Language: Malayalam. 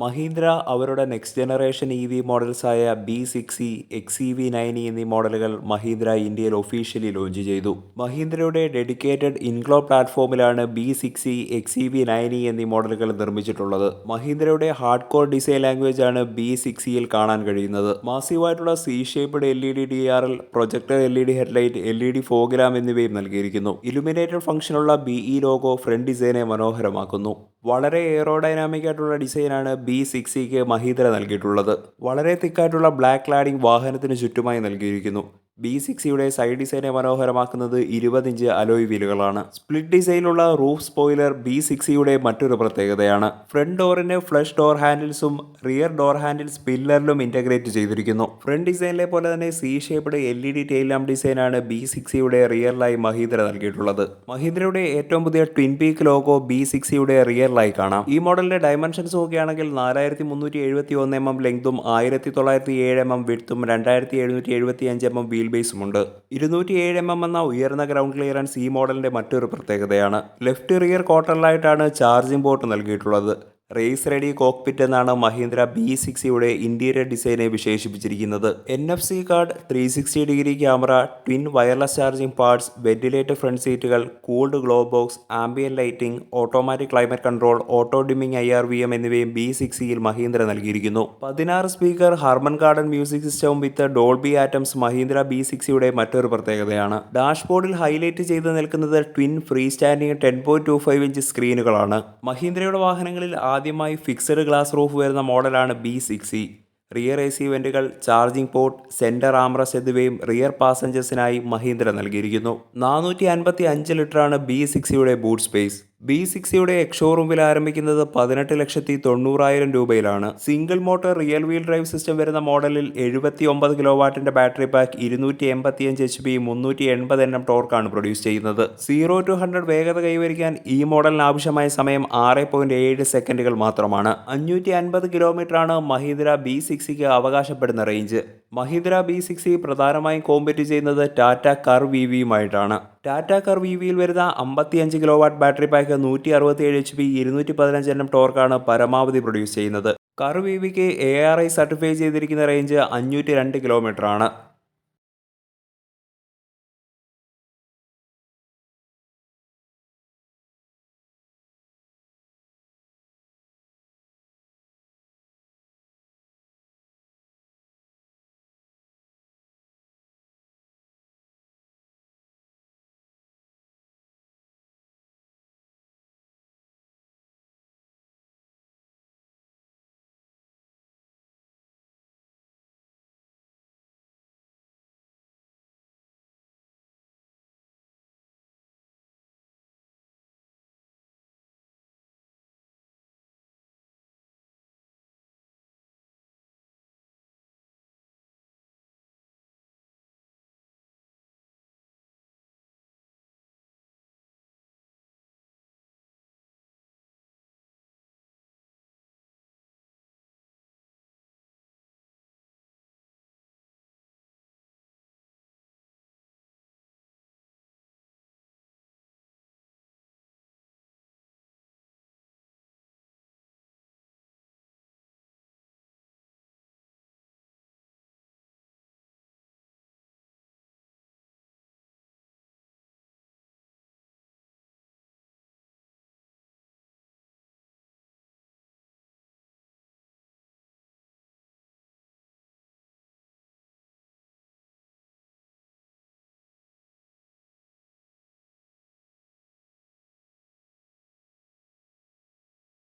മഹീന്ദ്ര അവരുടെ next generation E V മോഡൽസായ B six E X E V nine എന്നീ മോഡലുകൾ മഹീന്ദ്ര ഇന്ത്യയിൽ ഒഫീഷ്യലി ലോഞ്ച് ചെയ്തു. മഹീന്ദ്രയുടെ dedicated INGLO പ്ലാറ്റ്ഫോമിലാണ് B six E X E V nine എന്നീ മോഡലുകൾ നിർമ്മിച്ചിട്ടുള്ളത്. മഹീന്ദ്രയുടെ ഹാർഡ് കോർ ഡിസൈൻ ലാംഗ്വേജ് ആണ് ബി സിക്സ് ഇയിൽ കാണാൻ കഴിയുന്നത്. മാസീവായിട്ടുള്ള C shaped L E D D R L projector L E D headlight L E D fog lamp എന്നിവയും നൽകിയിരിക്കുന്നു. ഇലുമിനേറ്റഡ് ഫംഗ്ഷനുള്ള ബി ഇ ലോഗോ ഫ്രണ്ട് ഡിസൈനെ മനോഹരമാക്കുന്നു. വളരെ എയറോഡൈനാമിക് ആയിട്ടുള്ള ഡിസൈനാണ് ബി സിക്സിക്ക് മഹീന്ദ്ര നൽകിയിട്ടുള്ളത്. വളരെ തിക്കായിട്ടുള്ള ബ്ലാക്ക് ലാഡിംഗ് വാഹനത്തിന് ചുറ്റുമായി നൽകിയിരിക്കുന്നു. ബി സിക്സിയുടെ സൈഡ് ഡിസൈനെ മനോഹരമാക്കുന്നത് ഇരുപതിഞ്ച് അലോയ് വീലുകളാണ്. സ്പ്ലിറ്റ് ഡിസൈനിലുള്ള റൂഫ് സ്പോയിലർ ബി സിക്സിയുടെ മറ്റൊരു പ്രത്യേകതയാണ്. ഫ്രണ്ട് ഡോറിന് ഫ്ലഷ് ഡോർ ഹാൻഡിൽസും റിയർ ഡോർ ഹാൻഡിൽസ് പില്ലറിലും ഇന്റഗ്രേറ്റ് ചെയ്തിരിക്കുന്നു. ഫ്രണ്ട് ഡിസൈനിലെ പോലെ തന്നെ C shaped L E D tail lamp ഡിസൈനാണ് ബി സിക്സിയുടെ റിയറിലായി മഹീന്ദ്ര നൽകിയിട്ടുള്ളത്. മഹീന്ദ്രയുടെ ഏറ്റവും പുതിയ ട്വിൻ പീക്ക് ലോഗോ ബി സിക്സിയുടെ റിയറിലായി കാണാം. ഈ മോഡലിന്റെ ഡയമെൻഷൻസ് നോക്കുകയാണെങ്കിൽ നാലായിരത്തി മുന്നൂറ്റി എഴുപത്തി ഒന്ന് എം എം ലെങ്തും ആയിരത്തി തൊള്ളായിരത്തി ഏഴ് എം എം വിടുത്തും രണ്ടായിരത്തി എഴുന്നൂറ്റി എഴുപത്തി അഞ്ച് എം എം വീൽ ബേസുമുണ്ട് ഇരുന്നൂറ്റി ഏഴ് എം എം എന്ന ഉയർന്ന ഗ്രൗണ്ട് ക്ലിയറൻസ് ഈ മോഡലിന്റെ മറ്റൊരു പ്രത്യേകതയാണ്. ലെഫ്റ്റ് റിയർ കോട്ടറിലായിട്ടാണ് ചാർജിംഗ് പോർട്ട് നൽകിയിട്ടുള്ളത്. റേസ് റെഡി കോക്പിറ്റ് എന്നാണ് മഹീന്ദ്ര ബി സിക്സിയുടെ ഇന്റീരിയർ ഡിസൈനെ വിശേഷിപ്പിച്ചിരിക്കുന്നത്. N F C card three sixty degree camera twin wireless charging parts ventilated front സീറ്റുകൾ cooled glove box ambient lighting automatic climate control auto dimming I R V M എന്നിവയും ബി സിക്സിയിൽ മഹീന്ദ്ര നൽകിയിരിക്കുന്നു. പതിനാറ് സ്പീക്കർ ഹർമൻ ഗാർഡൻ മ്യൂസിക് സിസ്റ്റവും with Dolby Atmos Mahindra B സിക്സിയുടെ മറ്റൊരു പ്രത്യേകതയാണ്. ഡാഷ്ബോർഡിൽ ഹൈലൈറ്റ് ചെയ്ത് നിൽക്കുന്നത് twin free standing ten point two five inch സ്ക്രീനുകളാണ് മഹീന്ദ്രയുടെ വാഹനങ്ങളിൽ ആദ്യമായി ഫിക്സഡ് ഗ്ലാസ് റൂഫ് വരുന്ന മോഡലാണ് B six rear A C വെന്റുകൾ charging port centre armrest എന്നിവയും റിയർ പാസഞ്ചേഴ്സിനായി മഹീന്ദ്ര നൽകിയിരിക്കുന്നു. നാനൂറ്റി അൻപത്തി അഞ്ച് ലിറ്ററാണ് ബി സിക്സിയുടെ ബൂട്ട് സ്പേസ് ബി സിക്സിയുടെ എക്സ്ഷോറൂമിൽ ആരംഭിക്കുന്നത് പതിനെട്ട് ലക്ഷത്തി തൊണ്ണൂറായിരം രൂപയിലാണ്. Single motor rear wheel drive system വരുന്ന മോഡലിൽ എഴുപത്തി ഒമ്പത് കിലോ വാട്ടിന്റെ ബാറ്ററി പാക്ക് ഇരുന്നൂറ്റി എൺപത്തി അഞ്ച് എച്ച് പി മുന്നൂറ്റി എൺപത് എണ്ണം ടോർക്കാണ് പ്രൊഡ്യൂസ് ചെയ്യുന്നത്. സീറോ ടു ഹൺഡ്രഡ് വേഗത കൈവരിക്കാൻ ഈ മോഡലിന് ആവശ്യമായ സമയം ആറ് പോയിന്റ് ഏഴ് സെക്കൻഡുകൾ മാത്രമാണ്. അഞ്ഞൂറ്റി അൻപത് കിലോമീറ്ററാണ് മഹീന്ദ്ര ബി സിക്സിക്ക് അവകാശപ്പെടുന്ന റേഞ്ച് മഹീന്ദ്ര ബി സിക്സി പ്രധാനമായും കോമ്പറ്റ് ചെയ്യുന്നത് ടാറ്റ കർ വി വിയുമായിട്ടാണ് ടാറ്റ കർ വി വിയിൽ വരുന്ന അമ്പത്തിയഞ്ച് കിലോ വാട്ട് ബാറ്ററി പാക്ക് നൂറ്റി അറുപത്തി ഏഴ് എച്ച് പി ഇരുന്നൂറ്റി പതിനഞ്ച് എണ്ണം ടോർക്കാണ് പരമാവധി പ്രൊഡ്യൂസ് ചെയ്യുന്നത്. കർ വി വിക്ക് എ ആർ ഐ സർട്ടിഫൈ ചെയ്തിരിക്കുന്ന റേഞ്ച് അഞ്ഞൂറ്റി രണ്ട് കിലോമീറ്റർ ആണ്.